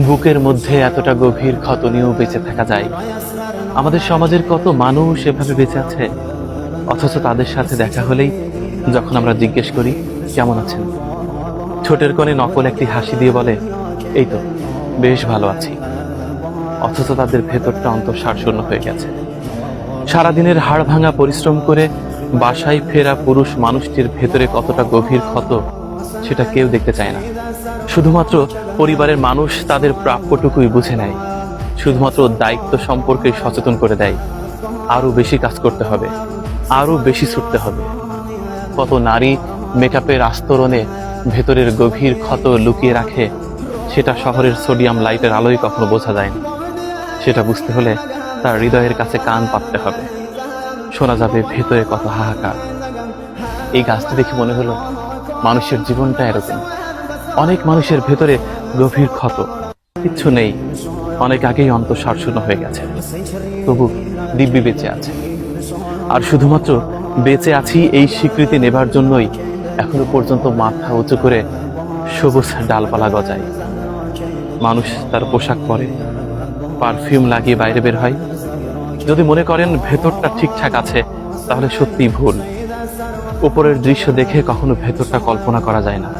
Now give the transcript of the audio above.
বুকের মধ্যে এতটা গভীর ক্ষত নিয়েও বেঁচে থাকা যায়। আমাদের সমাজের কত মানুষ এভাবে বেঁচে আছে? অথচ তাদের সাথে দেখা হলেই যখন আমরা জিজ্ঞেস করি, কেমন আছেন? ছোটের কোণে নকল একটি হাসি দিয়ে বলে, এই তো, বেশ ভালো আছি। অথচ তাদের ভেতরটা অন্তঃসার শূন্য হয়ে গেছে। সারাদিনের হাড় ভাঙা পরিশ্রম করে বাসায় ফেরা পুরুষ মানুষটির ভেতরে কতটা গভীর ক্ষত সেটা কেউ দেখতে চায় না। শুধুমাত্র পরিবারের মানুষ তাদের প্রাপ্যটুকুই বুঝে নেয়। শুধুমাত্র দায়িত্ব সম্পর্কে সচেতন করে দেয়। আরও বেশি কাজ করতে হবে। আরও বেশি ছুটতে হবে। কত নারী মেকআপের আস্তরণে ভেতরের গভীর ক্ষত লুকিয়ে রাখে, সেটা শহরের সোডিয়াম লাইটের আলোয় কখনো বোঝা যায় না। সেটা বুঝতে হলে তার হৃদয়ের কাছে কান পাততে হবে। শোনা যাবে ভেতরে কত হাহাকার। এই গাছটা দেখে মনে হলো মানুষের জীবনটা এরকম। অনেক মানুষের ভেতরে গভীর ক্ষত। কিচ্ছু নেই। অনেক আগেই অন্তঃসার শূন্য হয়ে গেছে। তবু দিব্যি বেঁচে আছে। আর শুধুমাত্র বেঁচে আছি এই স্বীকৃতি নেবার জন্যই এখনও পর্যন্ত মাথা উঁচু করে সবুজ ডালপালা গজায়। মানুষ তার পোশাক পরে। পারফিউম লাগিয়ে বাইরে বের হয়। যদি মনে করেন ভেতরটা ঠিকঠাক আছে, তাহলে সত্যিই ভুল। উপরের দৃশ্য দেখে কখনো ভেতরটা কল্পনা করা যায় না।